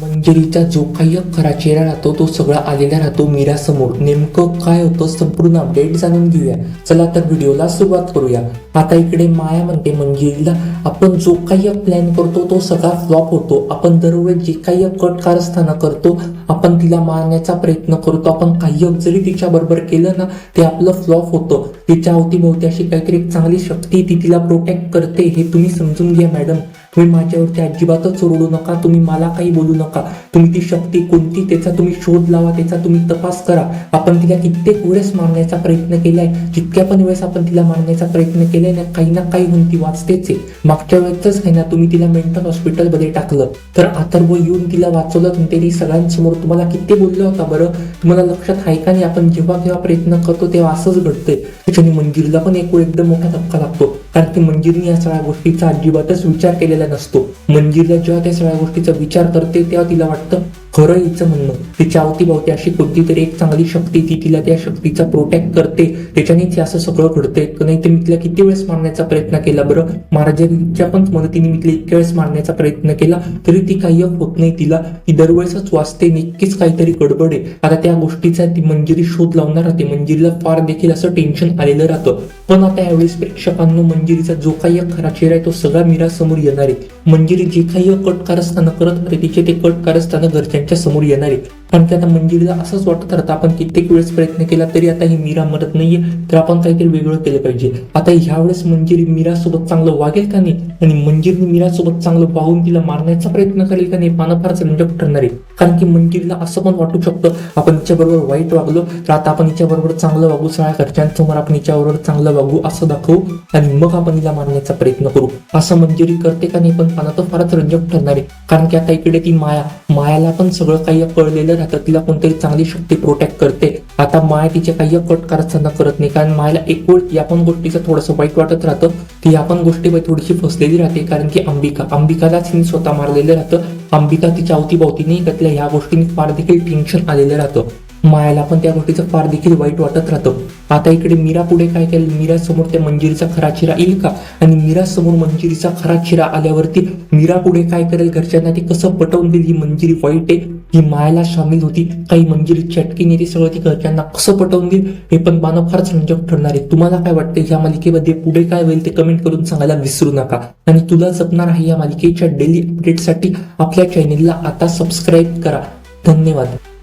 मंजिरीचा जो काही खरा चेहरा राहतो तो सगळा आलेला राहतो मीरा समोर नेमकं काय होतं संपूर्ण अपडेट जाणून घेऊया. चला तर व्हिडिओला सुरुवात करूया. आता इकडे माया म्हणते मंजिरीला आपण जो काही प्लॅन करतो तो सगळा फ्लॉप होतो. आपण दरवेळेस जे काही कट कारस्थाना करतो आपण तिला मारण्याचा प्रयत्न करतो. आपण काही जरी तिच्या बरोबर केलं ना ते आपलं फ्लॉप होतं. तिच्या अवतीभोवती अशी काहीतरी एक चांगली शक्ती ती तिला प्रोटेक्ट करते हे तुम्ही समजून घ्या मॅडम तुम्ही माझ्यावरती अजिबातच ओरडू नका. तुम्ही मला काही बोलू नका. तुम्ही ती शक्ती कोणती त्याचा तुम्ही शोध लावा त्याचा तुम्ही तपास करा. आपण तिला कित्येक वेळेस मारण्याचा प्रयत्न केलाय जितक्या पण वेळेस आपण तिला मारण्याचा प्रयत्न केलाय ना काही ना काही होऊन ती वाचतेच आहे. मागच्या वेळेसच आहे ना तुम्ही तिला मेंटल हॉस्पिटलमध्ये टाकलं. तर अथर्व येऊन तिला वाचवलं पण तरी सगळ्यांसमोर तुम्हाला किती बोललं होता बरं. तुम्हाला लक्षात आहे का नाही आपण जेव्हा केव्हा प्रयत्न करतो तेव्हा असंच घडतंय. त्याच्याने मंदिरला पण एक एकदम मोठा धक्का लागतो. कारण की मंजिरने या सगळ्या गोष्टीचा अजिबातच विचार केलेला नसतो. मंजिरला जेव्हा त्या सगळ्या गोष्टीचा विचार करते तेव्हा तिला वाटतं खरं हिचं म्हणणं तिच्या अवतीभवती अशी कोणती तरी एक चांगली शक्ती ती तिला त्या शक्तीचा प्रोटेक्ट करते. त्याच्यानेच हे असं सगळं घडतंय. नाही ते मी तिला किती वेळेस मारण्याचा प्रयत्न केला बरं? महाराजांच्या पण मदतीने मी तिला इतक्या वेळेस मारण्याचा प्रयत्न केला तरी ती काही होत नाही तिला. ती दरवेळेसच वाचते नक्कीच काहीतरी गडबड आहे. आता त्या गोष्टीचा ती मंजिरी शोध लावणार राहते मंजिरीला फार देखील असं टेन्शन आलेलं राहतं. पण आता यावेळेस प्रेक्षकांनो मंजिरीचा जो काही खरा चेहरा आहे तो सगळा मीरा समोर येणार आहे. मंजिरी जे काही कट कारस्थानं करत तिचे ते कट कारस्थानं घरच्यांच्या समोर येणार कारण की आता मंजिरीला असंच वाटत राहतं आपण कित्येक वेळेस प्रयत्न केला तरी आता ही मीरा मरत नाहीये तर आपण काहीतरी वेगळं केलं पाहिजे. आता ह्यावेळेस मंजिरी मीरा सोबत चांगलं वागेल का नाही? आणि मंजिरीने मीरा सोबत चांगलं वाहून तिला मारण्याचा प्रयत्न करेल का नाही? पानं फारच रंजक ठरणार आहे कारण की मंजिरीला असं पण वाटू शकतं आपण तिच्याबरोबर वाईट वागलो तर आता आपण हिच्याबरोबर चांगलं वागू सगळ्या घरच्यांसमोर आपण हिच्याबरोबर चांगलं वागू असं दाखवू आणि मग आपण हिला मारण्याचा प्रयत्न करू. असं मंजिरी करते का नाही पण पानं तर फारच रंजक ठरणार आहे. कारण की आता इकडे ती माया मायाला पण सगळं काही कळलेलं राहतं तिला कोणतरी चांगली शक्ती प्रोटेक्ट करते. आता माया तिच्या काही कट करताना करत नाही कारण मायाला एक वेळ या पण गोष्टीचं थोडंसं वाईट वाटत राहतं. ती या पण गोष्टीमध्ये थोडीशी फसलेली राहते कारण की अंबिका अंबिकालाच हिने स्वतः मारलेलं राहतं. अंबिका तिच्या अवतीभोवती नाही का तिला ह्या गोष्टीने फार देखील टेन्शन आलेलं राहतं. मायाला पण त्या गोष्टीचं फार देखील वाईट वाटत राहतं. आता इकडे मीरा पुढे काय केलं? मीरा समोर त्या मंजिरीचा खरा चिरा येईल का? आणि मीरा समोर मंजिरीचा खरा चिरा आल्यावरती मीरा पुढे काय करेल? घरच्यांना ती कसं पटवून देईल? ही मंजिरी वाईट आहे. ही मायाला सामील होती. काही मंजिरी चटकीने ते सगळं ती घरच्यांना कसं पटवून देईल हे पण पाहणं फारच रंजक ठरणार आहे. तुम्हाला काय वाटतं या मालिकेमध्ये पुढे काय होईल ते कमेंट करून सांगायला विसरू नका. आणि तुला जपणार आहे या मालिकेच्या डेली अपडेटसाठी आपल्या चॅनेलला आता सबस्क्राईब करा. धन्यवाद.